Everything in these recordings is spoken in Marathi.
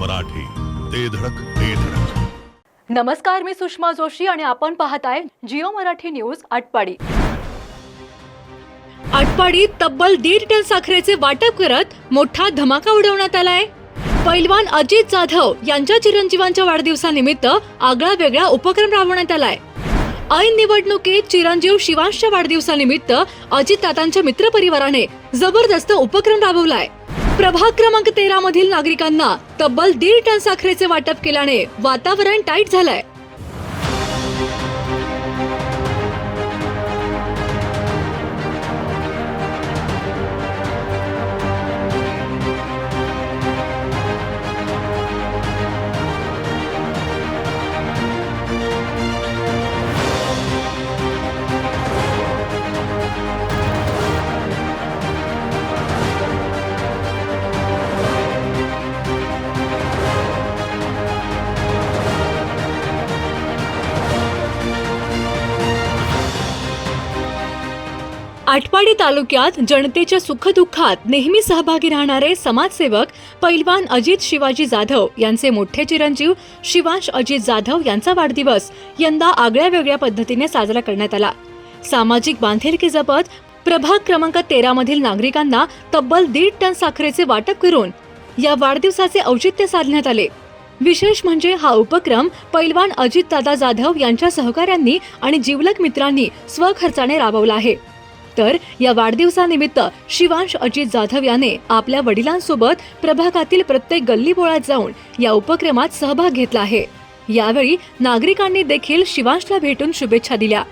मराठी. ते धडक ते धडक. नमस्कार मी सुषमा जोशी आणि आपण पाहताय जिओ मराठी न्यूज आटपाडी. आटपाडीत तब्बल दीड टन साखरेचे वाटप करत मोठा धमाका उडवण्यात आलाय. पैलवान अजित जाधव यांच्या चिरंजीवांच्या वाढदिवसानिमित्त आगळा वेगळा उपक्रम राबवण्यात आलाय. ऐन निवडणुकीत चिरंजीव शिवांशच्या वाढदिवसानिमित्त अजितदादांच्या मित्रपरिवाराने जबरदस्त उपक्रम राबवलाय. प्रभाग क्रमांक तेरा मधील नागरिकांना तब्बल दीड टन साखरेचे वाटप केल्याने वातावरण टाईट झालंय. आटपाडी तालुक्यात जनतेच्या सुखदुःखात नेहमी सहभागी राहणारे समाजसेवक पैलवान अजित शिवाजी जाधव यांचे मोठे चिरंजीव शिवांश अजित जाधव यांचा वाढदिवस यंदा आगळ्या वेगळ्या पद्धतीने साजरा करण्यात आला. सामाजिक बांधिलकी जपत प्रभाग क्रमांक तेरा मधील नागरिकांना तब्बल दीड टन साखरेचे वाटप करून या वाढदिवसाचे औचित्य साधण्यात आले. विशेष म्हणजे हा उपक्रम पैलवान अजितदादा जाधव यांच्या सहकाऱ्यांनी आणि जिवलक मित्रांनी स्वखर्चाने राबवला आहे. तर या वाढदिवसानिमित्त शिवांश अजित जाधव याने आपल्या वडिलांसोबत प्रभागातील प्रत्येक गल्लीबोळात जाऊन या उपक्रमात सहभाग घेतला आहे. यावेळी नागरिकांनी देखील शिवांशला भेटून शुभेच्छा दिल्या.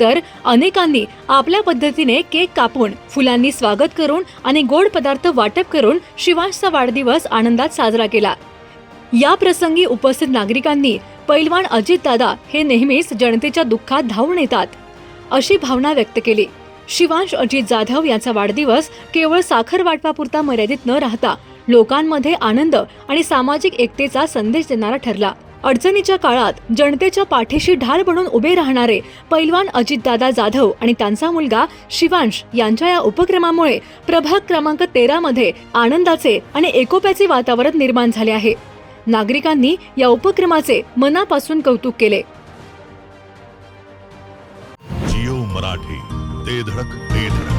तर अनेकांनी आपल्या पद्धतीने केक कापून फुलांनी स्वागत करून आणि गोड पदार्थ वाटप करून शिवांशचा वाढदिवस आनंदात साजरा केला. या प्रसंगी उपस्थित नागरिकांनी पैलवान अजितदादा हे नेहमीच जनतेच्या दुःखात धावून येतात अशी भावना व्यक्त केली. शिवांश अजित जाधव यांचा वाढदिवस केवळ साखर वाटपापुरता मर्यादित न राहता लोकांमध्ये आनंद आणि सामाजिक एकतेचा संदेश देणारा ठरला. अडचणीच्या काळात जनतेच्या पाठीशी ढाल बनून उभे राहणारे पैलवान अजितदादा जाधव आणि त्यांचा मुलगा शिवांश यांच्या या उपक्रमामुळे प्रभाग क्रमांक तेरा मध्ये आनंदाचे आणि एकोप्याचे वातावरण निर्माण झाले आहे. नागरिकांनी या उपक्रमाचे मनापासून कौतुक केले. मराठी. ते धडक ते धडक.